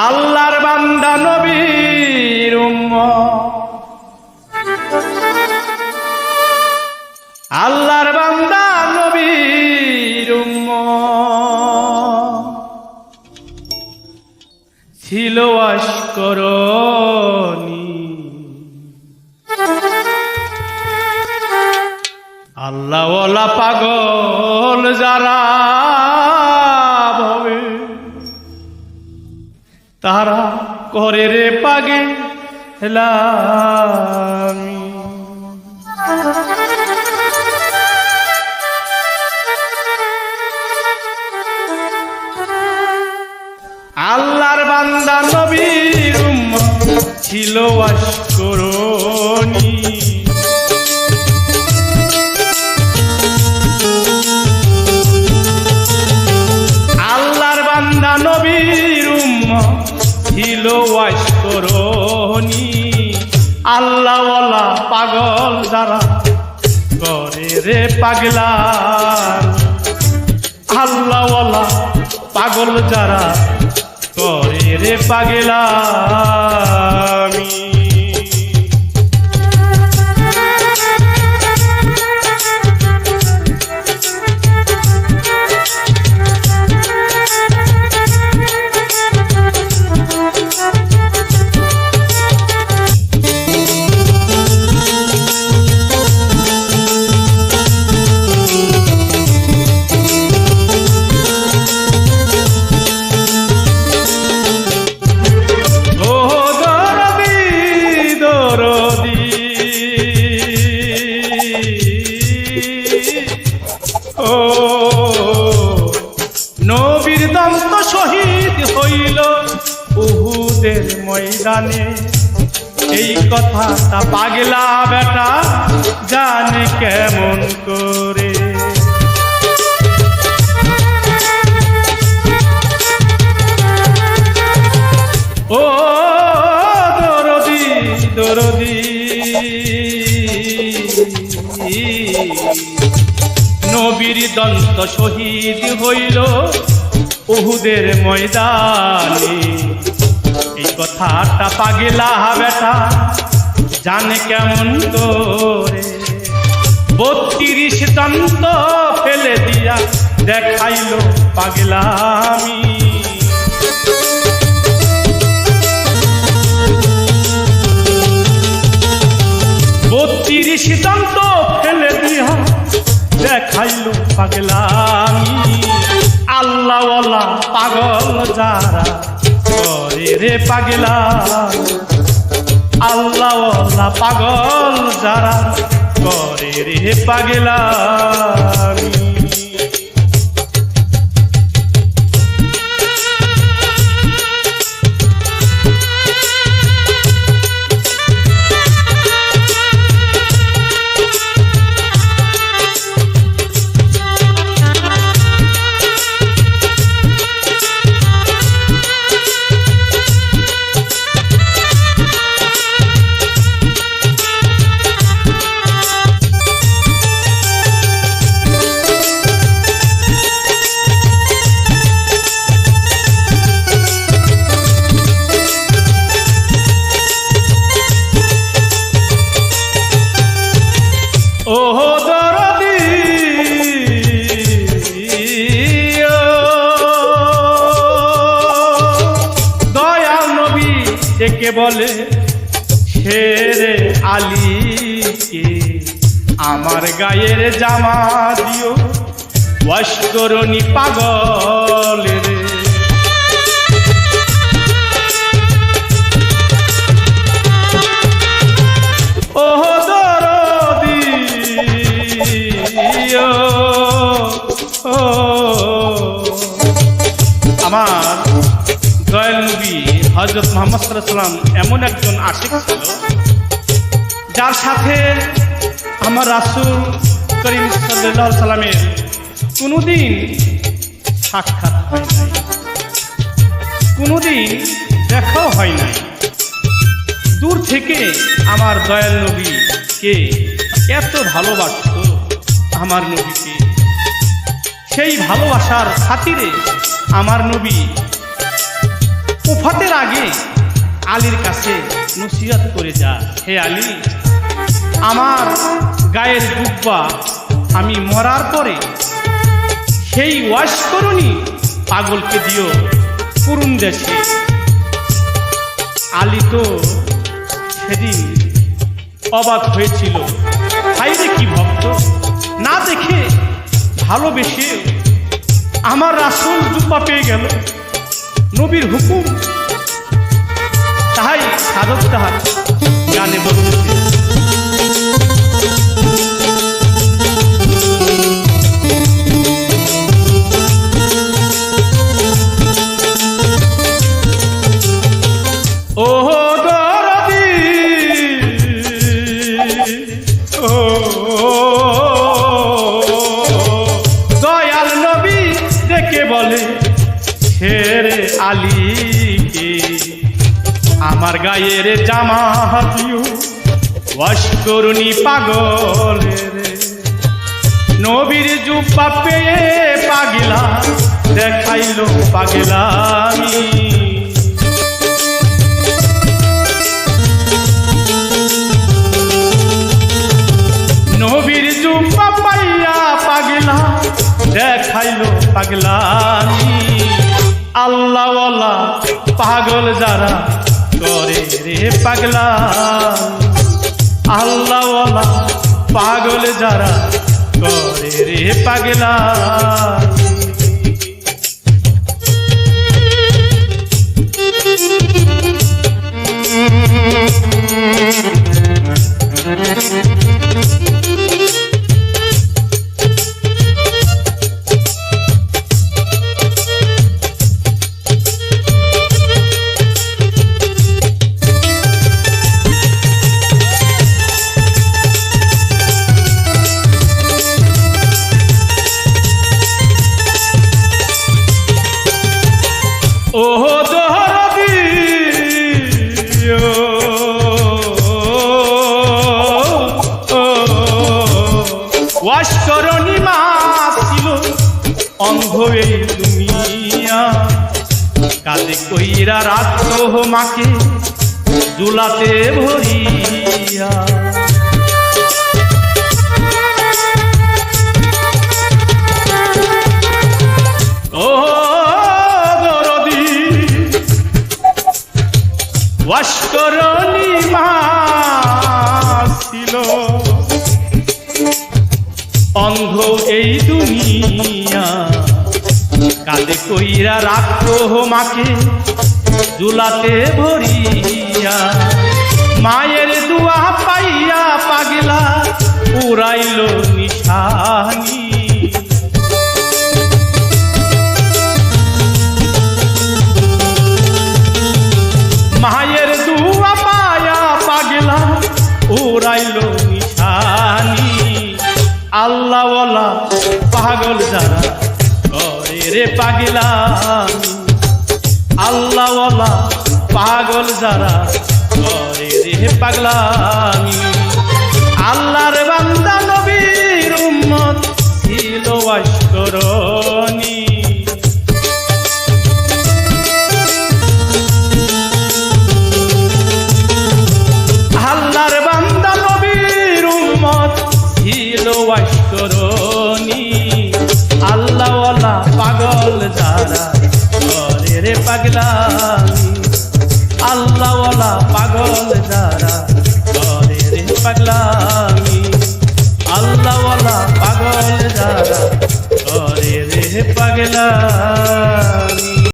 আল্লাহর বান্দা নবীর আল্লাহর বান্দা নবীর ছিল অস্করণী পাগে আল্লাহর বান্দা নবীর ছিল অস্করণী করে রে পাগলা আল্লাহওয়ালা পাগল যারা করে রে পাগলামি ও ময়দানে। এই কথাটা পাগলা বেটা জানে কেমন করে। ও দরদি দরদি। নবীর দন্ত শহীদ হইল উহুদের ময়দানে। কথাটা পাগলা বেটা, জানে কেমন করে? বত্রিশ দন্ত ফেলে দিয়া দেখাইল পাগলামি। বত্রিশ দন্ত ফেলে দিয়া দেখাইল পাগলামি। আল্লাহওয়ালা পাগল যারা করে রে পাগলা। আল্লাহ পাগল যারা করে রে পাগলামি ডেকে বলে শেরে আলীকে আমার গায়ের জামা দিও। ওয়াস্করণী পাগল হজরত মোহাম্মদ সাল্লাম এমন একজন আশিক ছিল, যার সাথে আমার রাসুল করিম সাল্লাহ সাল্লামের কোনোদিন সাক্ষাৎ হয় নাই, কোনোদিন দেখাও হয় নাই। দূর থেকে আমার দয়াল নবীকে এত ভালোবাসত আমার নবীকে। সেই ভালোবাসার খাতিরে আমার নবী ওফাতের আগে আলীর কাছে নসিহত করে যা। হে আলী, আমার গায়ের গুব্বা আমি মরার পরে সেই ওয়াশ করুনি, পাগলকে দিও পুরুন দেশে। আলী তো সেদিন অবাক হয়েছিল। হাইরে কি ভক্ত, না দেখে ভালোবেসে আমার রাসুল জুব্বা পেয়ে গেল। নবীর হুকুম। তাহাই সাধক তাহার। জ্ঞানে বলতেছে গায়ের জামা হাতিও, ওয়াশ করুনি পাগলের। নবীর জুব্বা পেয়ে পাগলা, দেখাইলো পাগলামি। নবীর জুম্মা পাইয়া পাগলা, দেখাইলো পাগলামি। আল্লাহওয়ালা পাগল যারা পাগলা। আল্লাহওয়ালা পাগল যারা করে রে পাগলা। কাজে কইরা রাখতো মাকে জুলাতে ভরিয়া। ওয়াস্করণী মা ছিল। অন্ধ এই দুনিয়া। কাঁদে কইরা হো মাকে জুলাতে ভরিয়া। মায়ের দুয়া পাইয়া পাগলা উড়াইল নিশানি। পাগলা আল্লাহওয়ালা পাগল যারা করে রে পাগলামি। আল্লাহর যারা করে রে পাগলামি। আল্লাহওয়ালা পাগল যারা করে রে পাগলামি। আল্লাহওয়ালা পাগল যারা করে রে পাগলামি।